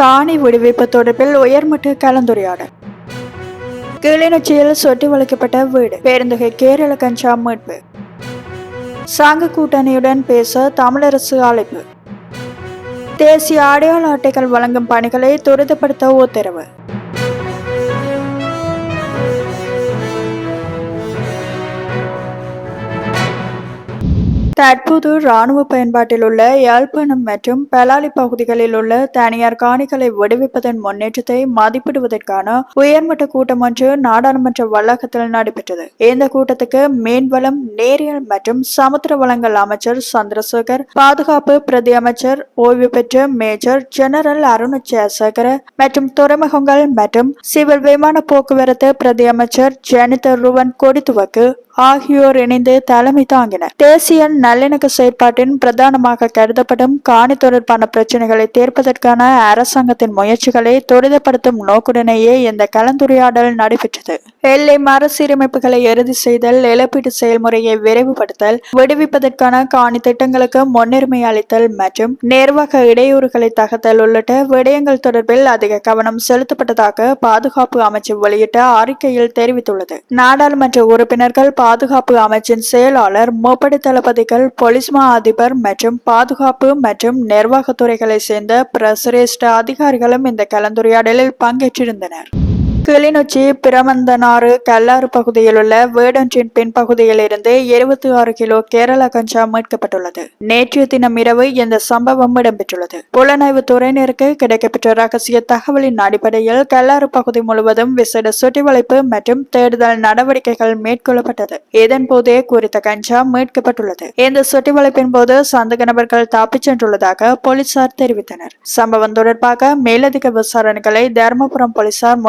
காணி விடுவிப்பு தொடர்பில் உயர்மட்ட கலந்துரையாடல். கிளிநொச்சியில் சொட்டி வளைக்கப்பட்ட வீடு. பேருந்துகை கேரள கஞ்சா மீட்பு. சங்க கூட்டணியுடன் பேச தமிழரசு அழைப்பு. தேசிய அடையாள அட்டைகள் வழங்கும் பணிகளை துரிதப்படுத்த உத்தரவு. தற்போது இராணுவ பயன்பாட்டில் உள்ள யாழ்ப்பாணம் மற்றும் பலாலி பகுதிகளில் உள்ள தனியார் காணிகளை விடுவிப்பதன் முன்னேற்றத்தை மதிப்பிடுவதற்கான உயர்மட்ட கூட்டம் ஒன்று நாடாளுமன்ற வளாகத்தில் நடைபெற்றது. இந்த கூட்டத்துக்கு மீன்வளம் நேரியல் மற்றும் சமுத்திர வளங்கள் அமைச்சர் சந்திரசேகர் பாதுகாப்பு பிரதி அமைச்சர் ஓய்வு பெற்ற மேஜர் ஜெனரல் அருண் ஜெயசேகர மற்றும் துறைமுகங்கள் மற்றும் சிவில் விமான போக்குவரத்து பிரதி அமைச்சர் ஜெனிதர் ருவன் கொடித்துவக்கு ஆகியோர் இணைந்து தலைமை தாங்கினர் தேசிய நல்லிணக்க செயற்பாட்டின் பிரதானமாக கருதப்படும் காணி தொடர்பான பிரச்சனைகளை தீர்ப்பதற்கான அரசாங்கத்தின் முயற்சிகளை துரிதப்படுத்தும் நோக்குடனேயே இந்த கலந்துரையாடல் நடைபெற்றது. எல்லை மறுசீரமைப்புகளை இறுதி செய்தல் இழப்பீட்டு செயல்முறையை விரைவுபடுத்தல் விடுவிப்பதற்கான காணி திட்டங்களுக்கு முன்னுரிமை அளித்தல் மற்றும் நிர்வாக இடையூறுகளை தகர்த்தல் உள்ளிட்ட விடயங்கள் தொடர்பில் அதிக கவனம் செலுத்தப்பட்டதாக பாதுகாப்பு அமைச்சு வெளியிட்ட அறிக்கையில் தெரிவித்துள்ளது. நாடாளுமன்ற உறுப்பினர்கள் பாதுகாப்பு அமைச்சின் செயலாளர் முப்படை தளபதிகள் போலீஸ் மா அதிபர் மற்றும் பாதுகாப்பு மற்றும் நிர்வாகத்துறைகளை சேர்ந்த பிரசிரேஷ்ட அதிகாரிகளும் இந்த கலந்துரையாடலில் பங்கேற்றிருந்தனர். கிளிநொச்சி பிரமந்தனாறு கல்லாறு பகுதியில் உள்ள வீடொன்றின் பின்பகுதியில் இருந்து இருபத்தி ஆறு கிலோ கேரளா கஞ்சா மீட்கப்பட்டுள்ளது. நேற்றைய தினம் இரவு இந்த சம்பவம் இடம்பெற்றுள்ளது. புலனாய்வு துறையினருக்கு கிடைக்கப்பெற்ற ரகசிய தகவலின் அடிப்படையில் கல்லாறு பகுதி முழுவதும் விசேட சுற்றிவளைப்பு மற்றும் தேடுதல் நடவடிக்கைகள் மேற்கொள்ளப்பட்டது. இதன் போதே குறித்த கஞ்சா மீட்கப்பட்டுள்ளது. இந்த சுற்றிவளைப்பின் போது சந்தக நபர்கள் தப்பிச் சென்றுள்ளதாக போலீசார் தெரிவித்தனர். சம்பவம் தொடர்பாக மேலதிக விசாரணைகளை தருமபுரம் போலீசார்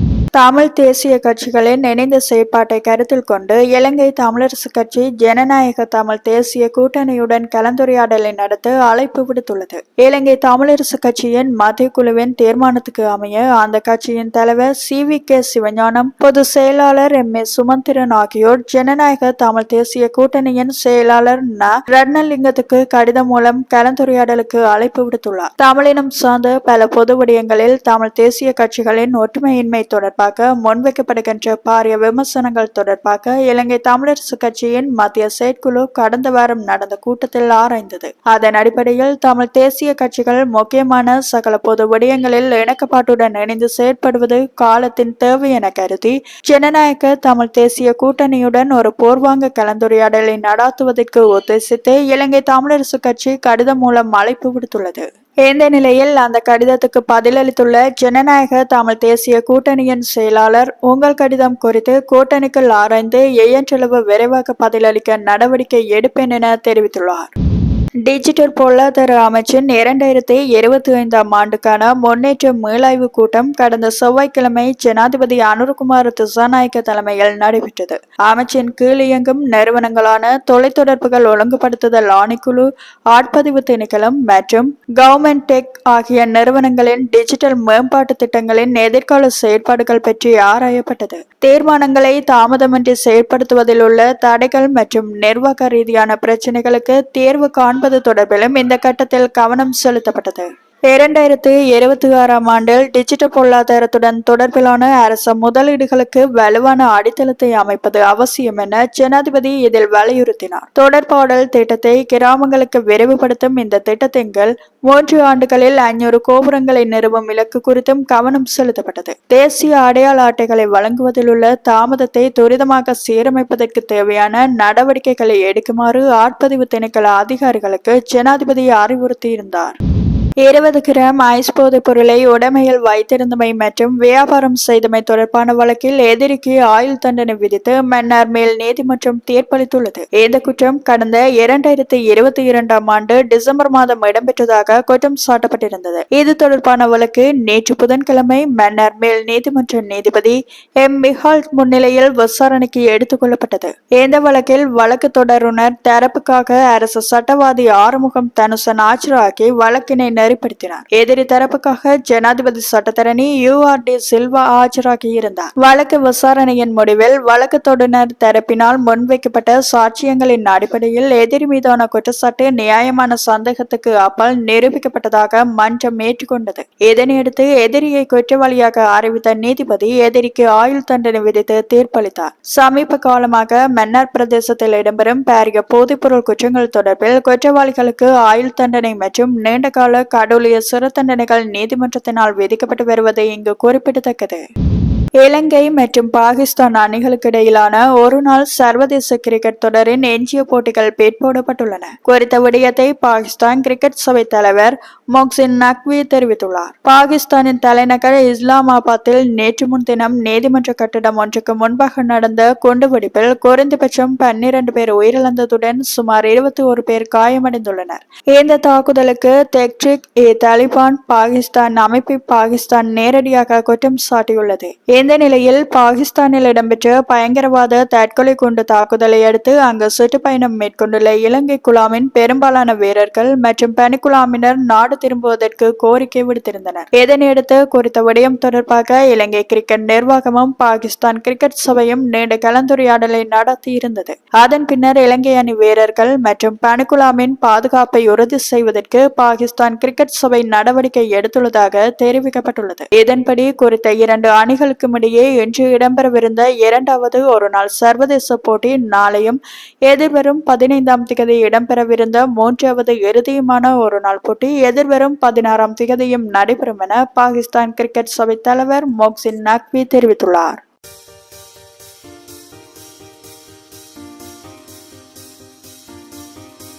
தமிழ் தேசிய கட்சிகளின் இணைந்த செயற்பாட்டை கருத்தில் கொண்டு இலங்கை தமிழரசு கட்சி ஜனநாயக தமிழ் தேசிய கூட்டணியுடன் கலந்துரையாடலை நடத்த அழைப்பு விடுத்துள்ளது. இலங்கை தமிழரசு கட்சியின் மத்திய குழுவின் தீர்மானத்துக்கு அமைய அந்த கட்சியின் தலைவர் சி வி கே சிவஞானம் பொதுச் செயலாளர் எம் ஏ சுமந்திரன் ஆகியோர் ஜனநாயக தமிழ் தேசிய கூட்டணியின் செயலாளர் ந. ரத்னலிங்கத்துக்கு கடிதம் மூலம் கலந்துரையாடலுக்கு அழைப்பு விடுத்துள்ளார். தமிழினம் சார்ந்த பல பொது விடயங்களில் தமிழ் தேசிய கட்சிகளின் ஒற்றுமையின்மை தொடர்பாக முன்வைக்கப்படுகின்ற பாரிய விமர்சனங்கள் தொடர்பாக இலங்கை தமிழரசு கட்சியின் மத்திய செயற்குழு கடந்த வாரம் நடந்த கூட்டத்தில் ஆராய்ந்தது. அதன் அடிப்படையில் தமிழ் தேசிய கட்சிகள் முக்கியமான சகல பொது விடயங்களில் இணக்கப்பாட்டுடன் இணைந்து செயற்படுவது காலத்தின் தேவை என கருதி ஜனநாயக தமிழ் தேசிய கூட்டணியுடன் ஒரு பூர்வாங்க கலந்துரையாடலை நடாத்துவதற்கு உத்தேசித்து இலங்கை தமிழரசு கட்சி கடிதம் மூலம் அழைப்பு விடுத்துள்ளது. இந்த நிலையில் அந்த கடிதத்துக்கு பதிலளித்துள்ள ஜனநாயக தமிழ் தேசிய கூட்டணியின் செயலாளர் உங்கள் கடிதம் குறித்து கூட்டணிக்குள் ஆராய்ந்து எயன்றளவு விரைவாக பதிலளிக்க நடவடிக்கை எடுப்பேன் என தெரிவித்துள்ளார். டிஜிட்டல் பொருளாதார அமைச்சின் இரண்டாயிரத்தி இருபத்தி ஐந்தாம் ஆண்டுக்கான முன்னேற்ற மீளாய்வு கூட்டம் கடந்த செவ்வாய்க்கிழமை ஜனாதிபதி அனுர்குமார் திசாநாயக்க தலைமையில் நடைபெற்றது. அமைச்சின் கீழ் இயங்கும் நிறுவனங்களான தொலைத்தொடர்புகள் ஒழுங்குபடுத்துதல் ஆணைக்குழு ஆட்பதிவு திணைக்களம் மற்றும் கவர்மெண்ட் டெக் ஆகிய நிறுவனங்களின் டிஜிட்டல் மேம்பாட்டு திட்டங்களின் எதிர்கால செயற்பாடுகள் பற்றி ஆராயப்பட்டது. தீர்மானங்களை தாமதமின்றி செயற்படுத்துவதில் உள்ள தடைகள் மற்றும் நிர்வாக ரீதியான பிரச்சினைகளுக்கு தீர்வு காண்பது தொடர்பிலும் இந்த கட்டத்தில் கவனம் செலுத்தப்பட்டது. இரண்டாயிரத்தி இருபத்தி ஆறாம் ஆண்டில் டிஜிட்டல் பொருளாதாரத்துடன் தொடர்பிலான அரச முதலீடுகளுக்கு வலுவான அடித்தளத்தை அமைப்பது அவசியம் என ஜனாதிபதி இதில் வலியுறுத்தினார். தொடர்பாடல் திட்டத்தை கிராமங்களுக்கு விரைவுபடுத்தும் இந்த திட்டத்தின் மூன்று ஆண்டுகளில் ஐநூறு கோபுரங்களை நிறுவும் இலக்கு குறித்தும் கவனம் செலுத்தப்பட்டது. தேசிய அடையாள அட்டைகளை வழங்குவதில் உள்ள தாமதத்தை துரிதமாக சீரமைப்பதற்கு தேவையான நடவடிக்கைகளை எடுக்குமாறு ஆட்பதிவு திணைக்கள அதிகாரிகளுக்கு ஜனாதிபதி அறிவுறுத்தியிருந்தார். இருபது கிராம் ஐஸ் போதைப் பொருளை உடமையில் வைத்திருந்தமை மற்றும் வியாபாரம் செய்தமை தொடர்பான வழக்கில் எதிரிக்கு ஆயுள் தண்டனை விதித்து மன்னார் மேல் நீதிமன்றம் தீர்ப்பளித்துள்ளது. இந்த குற்றம் கடந்த இரண்டாயிரத்தி இருபத்தி இரண்டாம் ஆண்டு டிசம்பர் மாதம் இடம்பெற்றதாக குற்றம் சாட்டப்பட்டிருந்தது. இது தொடர்பான வழக்கு நேற்று புதன்கிழமை மன்னார் மேல் நீதிமன்ற நீதிபதி எம். மிஹால் முன்னிலையில் விசாரணைக்கு எடுத்துக் கொள்ளப்பட்டது. இந்த வழக்கில் வழக்கு தொடருனர் தரப்புக்காக அரசு சட்டவாதி ஆறுமுகம் தனுசன் ஆஜராகி வழக்கினை நெறிப்படுத்தினார். எதிரி தரப்புக்காக ஜனாதிபதி சட்டத்தரணி யூ. ஆர். டி. சில்வா ஆஜராகியிருந்தார் வழக்கு விசாரணையின் முடிவில் வழக்கு தொடுனர் தரப்பினால் முன்வைக்கப்பட்ட சாட்சியங்களின் அடிப்படையில் எதிரி மீதான குற்றச்சாட்டு நியாயமான சந்தேகத்துக்கு அப்பால் நிரூபிக்கப்பட்டதாக மன்றம் ஏற்றுக்கொண்டது. இதனையடுத்து எதிரியை குற்றவாளியாக அறிவித்த நீதிபதி எதிரிக்கு ஆயுள் தண்டனை விதித்து தீர்ப்பளித்தார். சமீப காலமாக மன்னார் பிரதேசத்தில் இடம்பெறும் பாரிய போதைப்பொருள் குற்றங்கள் தொடர்பில் குற்றவாளிகளுக்கு ஆயுள் தண்டனை மற்றும் நீண்டகால கடவுளிய சிறை தண்டனைகள் நீதிமன்றத்தினால் விதிக்கப்பட்டு வருவது இங்கு குறிப்பிடத்தக்கது. இலங்கை மற்றும் பாகிஸ்தான் அணிகளுக்கு இடையிலான ஒருநாள் சர்வதேச கிரிக்கெட் தொடரின் எஞ்சிய போட்டிகள் பேட்போடப்பட்டுள்ளன குறித்த விடயத்தை பாகிஸ்தான் கிரிக்கெட் சபை தலைவர் மொக்சின் நக்வி தெரிவித்துள்ளார். பாகிஸ்தானின் தலைநகர் இஸ்லாமாபாத்தில் நேற்று முன்தினம் நீதிமன்ற கட்டிடம் ஒன்றுக்கு முன்பாக நடந்த குண்டுவெடிப்பில் குறைந்தபட்சம் பன்னிரண்டு பேர் உயிரிழந்ததுடன் சுமார் இருபத்தி ஒரு பேர் காயமடைந்துள்ளனர். இந்த தாக்குதலுக்கு தெக்ட்ரிக் ஏ தாலிபான் பாகிஸ்தான் அமைப்பை பாகிஸ்தான் நேரடியாக குற்றம் சாட்டியுள்ளது. இந்த நிலையில் பாகிஸ்தானில் இடம்பெற்ற பயங்கரவாத தற்கொலை குண்டு தாக்குதலை அடுத்து அங்கு சுற்றுப்பயணம் மேற்கொண்டுள்ள இலங்கை குழாமின் பெரும்பாலான வீரர்கள் மற்றும் பணிக்குழாமினர் நாடு திரும்புவதற்கு கோரிக்கை விடுத்திருந்தனர். இதனையடுத்து குறித்த விடயம் தொடர்பாக இலங்கை கிரிக்கெட் நிர்வாகமும் பாகிஸ்தான் கிரிக்கெட் சபையும் நீண்ட கலந்துரையாடலை நடத்தியிருந்தது. அதன் பின்னர் இலங்கை அணி வீரர்கள் மற்றும் பணிக்குழாமின் பாதுகாப்பை உறுதி செய்வதற்கு பாகிஸ்தான் கிரிக்கெட் சபை நடவடிக்கை எடுத்துள்ளதாக தெரிவிக்கப்பட்டுள்ளது. இதன்படி குறித்த இரண்டு அணிகளுக்கு இடையே இன்று இடம்பெறவிருந்த இரண்டாவது ஒருநாள் சர்வதேச போட்டி நாளையும் எதிர்வரும் பதினைந்தாம் திகதி இடம்பெறவிருந்த மூன்றாவது இறுதியுமான ஒருநாள் போட்டி எதிர்வரும் பதினாறாம் திகதியும் நடைபெறும் என பாகிஸ்தான் கிரிக்கெட் சபை தலைவர் மோக்சின் நக்வி தெரிவித்துள்ளார்.